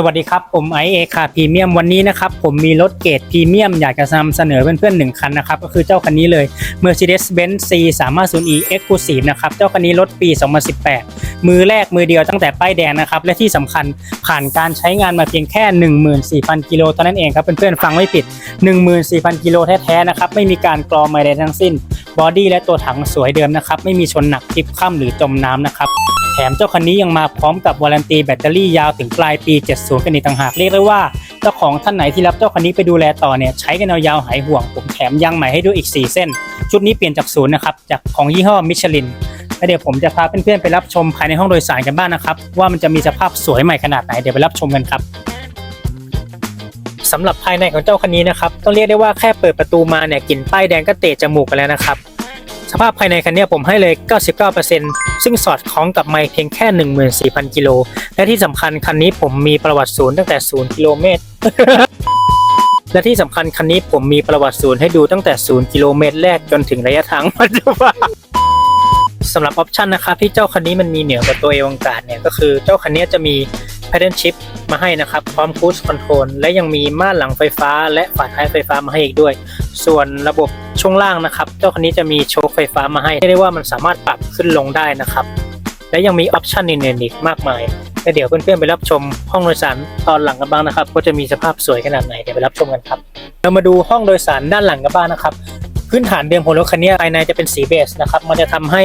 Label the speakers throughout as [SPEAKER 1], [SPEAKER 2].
[SPEAKER 1] สวัสดีครับ ผมไอเอคาพรีเมียมวันนี้นะครับ ผมมีรถเกรดพรีเมียมอยากจะนำเสนอเพื่อนๆหนึ่งคันนะครับ ก็คือเจ้าคันนี้เลย Mercedes-Benz C 3 5 0 E Exclusive นะครับ เจ้าคันนี้รถปี 2018 มือแรกมือเดียวตั้งแต่ป้ายแดงนะครับ และที่สำคัญผ่านการใช้งานมาเพียงแค่ 14,000 กิโลเท่านั้นเองครับ เพื่อนๆฟังไม่ผิด 14,000 กิโลแท้ๆนะครับไม่มีการกรอไม่ใดทั้งสิ้นบอดี้และตัวถังสวยเดิมนะครับไม่มีชนหนักพลิบคว่ำหรือจมน้ำนะครับ ถมเจ้าคันนี้ยังมาพร้อมกับวารันตีแบตเตอรี่ยาวถึงปลายปี 70 กันอีกต่างหากเรียกได้ว่าเจ้าของท่านไหนที่รับเจ้าคันนี้ไปดูแลต่อเนี่ยใช้กันยาวหายห่วง ผมแถมยางใหม่ให้ด้วยอีก 4 เส้น ชุดนี้เปลี่ยนจากศูนย์นะครับจากของยี่ห้อมิชลินแล้วเดี๋ยวผมจะพาเพื่อนๆไปรับชมภายในห้องโดยสารกันบ้างนะครับว่ามันจะมีสภาพสวยใหม่ขนาดไหนเดี๋ยวไปรับชมกันครับสำหรับภายในของเจ้าคันนี้นะครับต้องเรียกได้ว่าแค่เปิดประตูมาเนี่ยกลิ่นป้ายแดงก็เตะจมูกกันแล้วนะครับ สภาพภายในคันนี้ผมให้เลย 99%ซึ่งสอดคล้องกับไมค์เพียงแค่ 14,000 กิโล และที่สำคัญคันนี้ผมมีประวัติศูนย์ตั้งแต่ 0 กิโลเมตร และที่สำคัญคันนี้ผมมีประวัติศูนย์ให้ดูตั้งแต่ 0 กิโลเมตรแรกจนถึงระยะทางปัจจุบันสำหรับออปชันนะครับที่เจ้าคันนี้มันมีเหนือกว่าตัวเอวังการเนี่ยก็คือเจ้าคันนี้จะมี Paddle Shift มาให้นะครับ พร้อม Cruise Control และยังมีม่านหลังไฟฟ้า และฝาท้ายไฟฟ้ามาให้อีกด้วย ส่วนระบบช่วงล่างนะครับ เจ้าคันนี้จะมีโชคไฟฟ้ามาให้เรียกได้ว่ามันสามารถปรับขึ้นลงได้นะครับ และยังมีออปชันอื่นๆอีกมากมายแต่เดี๋ยวเพื่อนๆไปรับชมห้องโดยสารตอนหลังกันบ้างนะครับ ก็จะมีสภาพสวยขนาดไหนเดี๋ยวไปรับชมกันครับ เรามาดูห้องโดยสารด้านหลังกันบ้างนะครับ พื้นฐานเดิมของรถคันนี้ภายในจะเป็นสีเบจนะครับ มันจะทำให้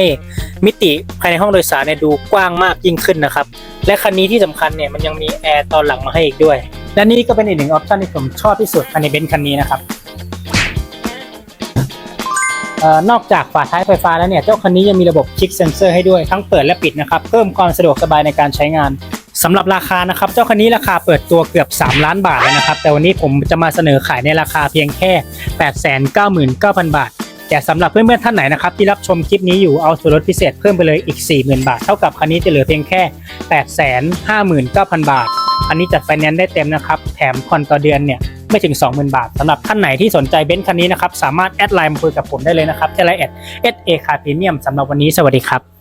[SPEAKER 1] มิติภายในห้องโดยสารเนี่ยดูกว้างมากยิ่งขึ้นนะครับ และคันนี้ที่สำคัญเนี่ยมันยังมีแอร์ตอนหลังมาให้อีกด้วย และนี่ก็เป็นอีกหนึ่งออปชันที่ผมชอบที่สุดภายในเบนซ์คันนี้นะครับออนอกจากฝาท้ายไฟฟ้าแล้วเนี่ย เจ้าคันนี้ยังมีระบบคลิกเซนเซอร์ให้ด้วยทั้งเปิดและปิดนะครับ เพิ่มความสะดวกสบายในการใช้งาน สำหรับราคานะครับ เจ้าคันนี้ราคาเปิดตัวเกือบ 3 ล้านบาทเลยนะครับ แต่วันนี้ผมจะมาเสนอขายในราคาเพียงแค่ 899,000 บาท แต่สำหรับเพื่อนๆท่านไหนนะครับ ที่รับชมคลิปนี้อยู่เอาส่วนลดพิเศษเพิ่มไปเลยอีก 40,000 บาท เท่ากับคันนี้จะเหลือเพียงแค่ 859,000 บาท อันนี้จัดไฟแนนซ์ได้เต็มนะครับ แถมผ่อนต่อเดือนเนี่ยไม่ถึง 20,000 บาทสำหรับท่านไหนที่สนใจเบนซ์คันนี้นะครับสามารถแอดไลน์มาคุยกับผมได้เลยนะครับที่ไลน์แอด SA Car Premium สำหรับวันนี้สวัสดีครับ